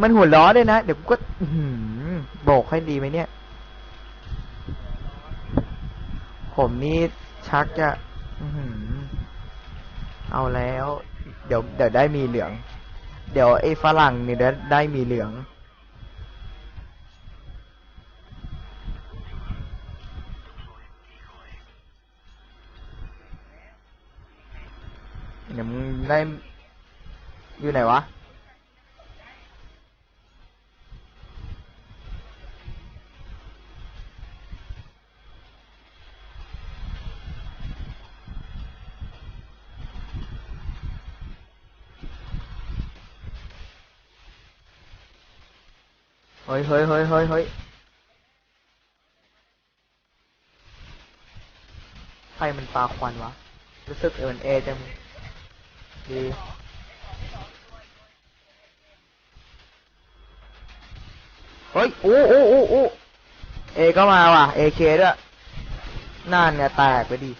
มันหัวล้อด้วยนะ เดี๋ยวกูก็โบกให้ดีไหมเนี่ย ผมนี่ชักจะเอาแล้ว เดี๋ยวเดี๋ยวได้มีเหลือง เดี๋ยวไอ้ฝรั่งเนี่เดี๋ยได้มีเหลือง เดี๋ยวมึงได้อยู่ไหนวะ เฮ้ยเฮ้ยเฮ้ยเฮ้ยเฮ้ยใครมันปาควันวะ รู้สึกเอ็นเอจังดีเฮ้ยโอ้โอ้โอ้โอ้เอก็มาว่ะเอเคด้วยนั่นเนี่ยแตกไปดิ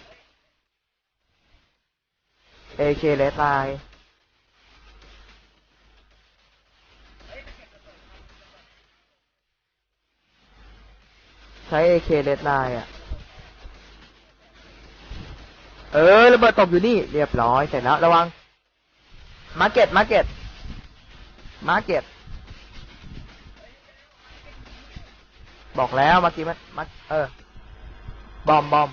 เอเคเลยตาย ช้เอเคเลดไลน์อะ เออระเบิดตกอยู่นี่ เรียบร้อย เสร็จแล้ว ระวัง มาเก็ตมาเก็ตมาเก็ตบอกแล้วเมื่อกี้มันมาเออ บอมบอม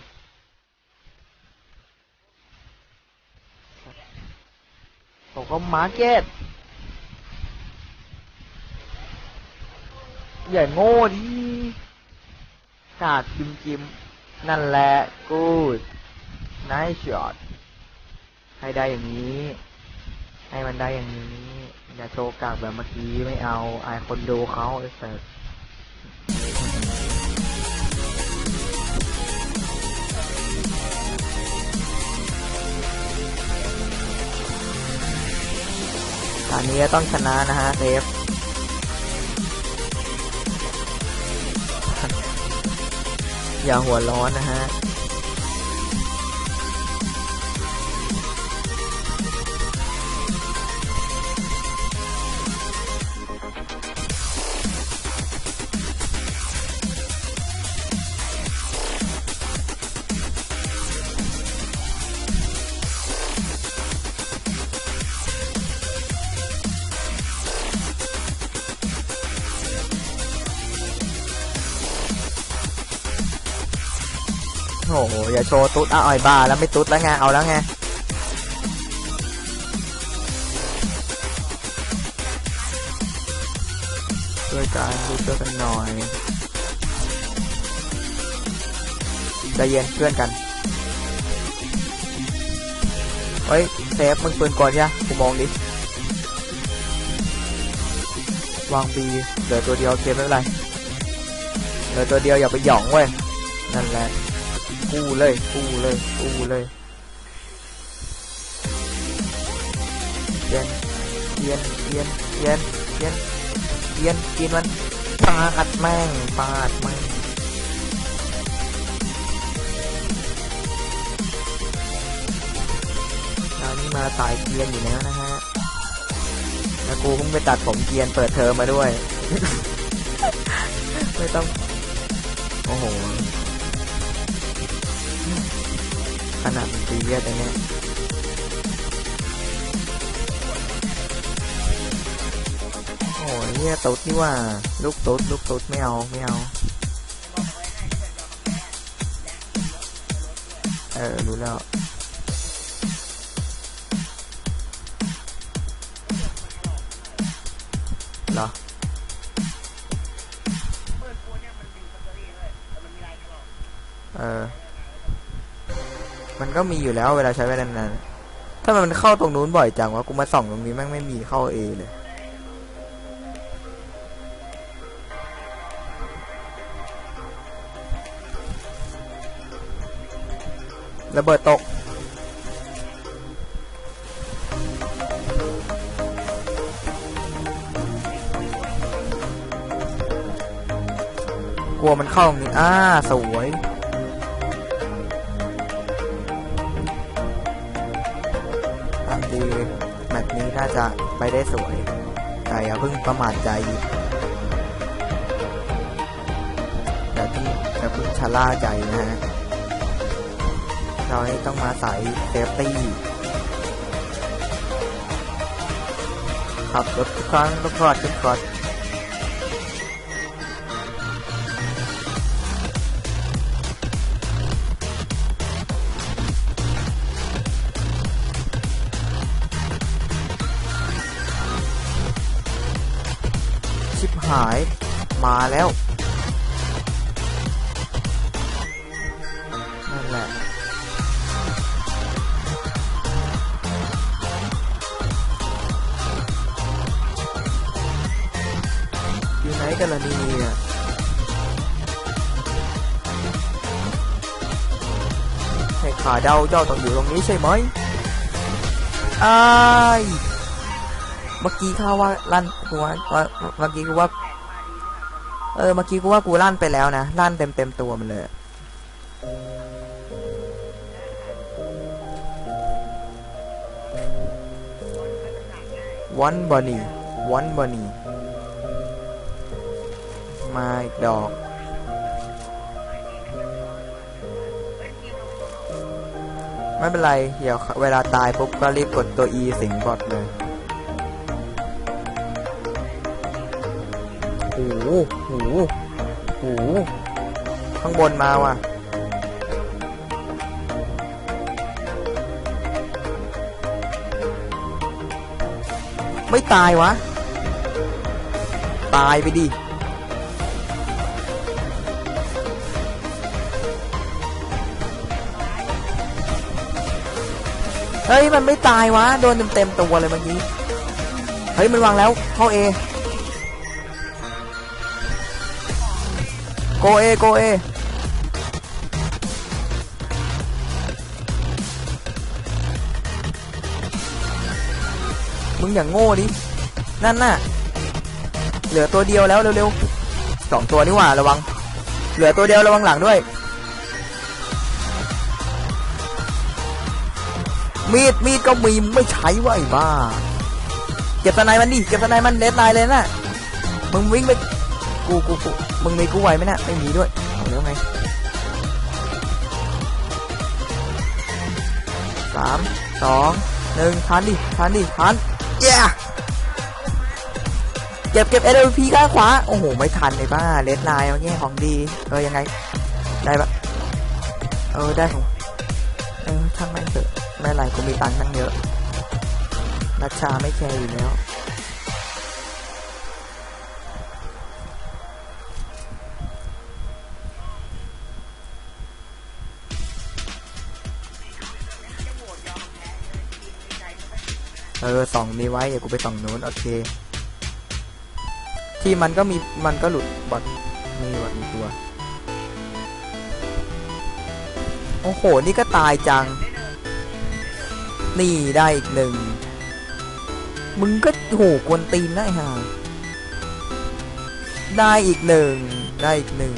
ผมก็มาเก็ตอย่าโง่ดิ กาดจิมจิม นั่นแหละกูดนายช็อตให้ได้อย่างนี้ ให้มันได้อย่างนี้ อย่าโชว์กากแบบเมื่อกี้ไม่เอาไอคนดูเขาไอ้เสิร์ตอนนี้ต้องชนะนะฮะเซฟ อย่าหัวร้อนนะฮะ โอ้โหอย่าโชว์ตุ๊ดอะอ่อยบาแล้วไม่ตุ๊ดแล้วไงเอาแล้วไงช่วยกันดูช่วยกันหน่อยใจเย็นเพื่อนกันเฮ้ยเซฟมึงปืนก่อนยะกูมองดิวางบีเหลือตัวเดียวเคไม่เป็นไรเหลือตัวเดียวอย่าไปหยองเว้ยนั่นแหละ กู้เลยกู้เลยกู้เลยเย็นเย็นเย็นเย็นเย็นเย็นกินมันปาดแม่งปาดแม่งเรานี่มาสายเกียนอยู่แล้วนะฮะแล้วกูเพิ่งไปตัดผมเกียนเปิดเทอมมาด้วย ไม่ต้อง โอ้โห ขนาดมันตีเลียดแต่เนี้ยโอ้ยเนี่ยตุ๊ดนี่ว่า ลูกตุ๊ดลูกตุ๊ดไม่เอา ไม่เอา เออ รู้แล้วเหรอเออ มันก็มีอยู่แล้วเวลาใช้ไปนานๆถ้ามันเข้าตรงนู้นบ่อยจังวะกูมาส่องตรงนี้แม่งไม่มีเข้าเอเลยระเบิดตก กลัวมันเข้าตรงนี้อ่าสวย แมตช์นี้น่าจะไปได้สวยใจอะเพิ่งประมาทใจอย่าเพิ่งอย่าเพิ่งชะล่าใจนะฮะเราต้องมาใส่เซฟตี้ขับรถทุกครั้งต้องกอดทุกกอด หาย มาแล้ว นั่นแหละ อยู่ไหนกันล่ะเนี่ยให้ขาเดาเจ้าต้องอยู่ตรงนี้ใช่ไหมอ้าย เมื่อกี้ข้าว่าลั่นกูว่าว่าเมื่อกี้กูว่า เออ เมื่อกี้กูว่ากูลั่นไปแล้วนะ ลั่นเต็มเต็มตัวมันเลย วันบอนี่วันบอนี่มาอีกดอกไม่เป็นไร เดี๋ยวเวลาตายปุ๊บก็รีบกดตัว E สิงบอดเลย หโหโหข้างบนมาว่ะไม่ตายวะ ตายไปดิ เฮ้ย มันไม่ตายวะ โดนเต็มๆตัวเลยเมื่อกี้ เฮ้ย มันวางแล้วเข้าเอ โกเอโกเอมึงอย่างโง่ดิ นั่นน่ะ เหลือตัวเดียวแล้วเร็วๆสองตัวนี่หว่าระวัง เหลือตัวเดียวระวังหลังด้วย มีดมีดก็มีไม่ใช้ไวะไอ้บ้า เก็บสไนมันดิ เก็บสไนมันเลสไลน์เลยน่ะ มึงวิ่งไป กูกูกูมึงมีกูไหวไหมนะไม่มีด้วยเอาแล้วไงสามสองหนึ่งทันดิทันดิทันเย้เก็บเก็บ LP ข้างขวาโอ้โหไม่ทันเลยบ้าเลสไลน์เอาแง่ของดีเออยังไงได้ปะเออได้ของเออช่างแม่งเถอะไม่ไรกูมีตังค์ตั้งเยอะรัชชาไม่แคร์อยู่แล้ว เออส่องนี้ไว้เดี๋ยวกูไปส่องนู้นโอเค ที่มันก็มีมันก็หลุดบอทมีบอทมีตัว โอ้โห นี่ก็ตายจัง นี่ได้อีกหนึ่ง มึงก็โหกวนตีนได้ฮะได้อีกหนึ่ง ได้อีกหนึ่ง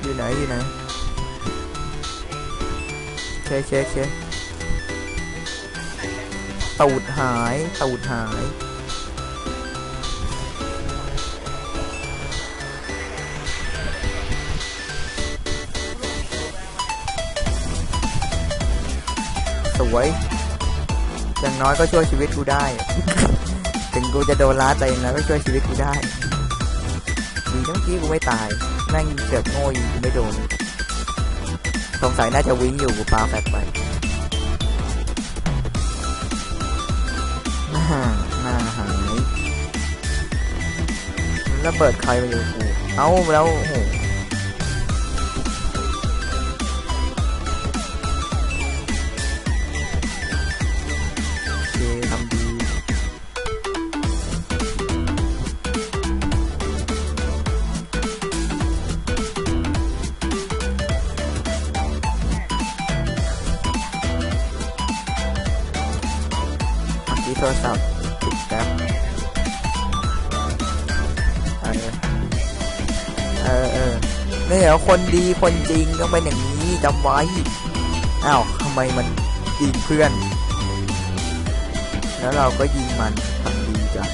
อยู่ไหนอยู่ไหนเคเคเค ตูดหายตูดหาย สวย อย่างน้อยก็ช่วยชีวิตกูได้ ถึงกูจะโดนล้าแต่อย่างน้อยก็ช่วยชีวิตกูได้ดีทั้งที่กูไม่ตายแม่งเสือกโง่อยิงกูไม่โดนสงสัยน่าจะวิ่งอยู่กูปาแฟดไป แล้วเบิดใครมาอยู่กูเอ้าแล้วโอ้โหทำดีเมื่อกี้โทรศัพท์ อนี่เหรอคนดีคนจริงต้องเป็นอย่างนี้จำไว้อ้าวทำไมมันยิงเพื่อน แล้วเราก็ยิงมันทำดีจ้ะ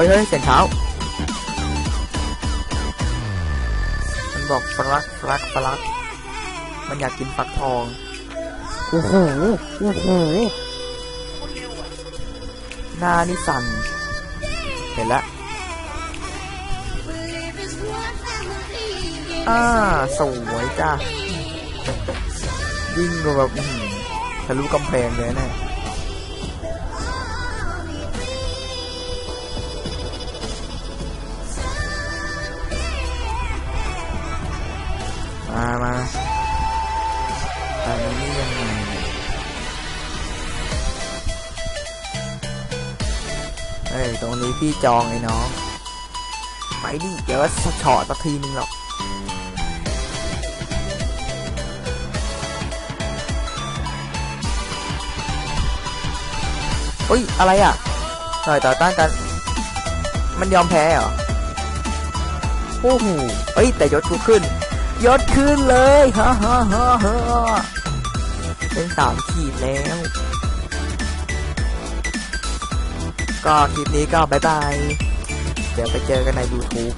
ฮ้ยเฮ้ยเสียงเท้ามันบอกฟลักฟลักฟลักมันอยากกินฟักทองโอ้โหโอ้โหหน้านี่สั่นเห็นแล้ว อ่าสวยจ้าวิ่งก็แบบทะลุกำแพงเลยนี่มามาแต่มันนี่ยังไงเอ้ยตรงนี้พี่จองไอ้น้อง ไปดิ เดี๋ยวสะเฉอสักทีนึงหรอก อุ้ย อะไรอะหน่อยต่อต้านกัน มันยอมแพ้เหรอ โอ้โหเอ้ย แต่ยศกูขึ้น ยศขึ้นเลยฮ่าฮ่าฮ่าฮ่าเป็นสามขีดแล้ว ก็คลิปนี้ก็บายบาย เดี๋ยวไปเจอกันใน YouTube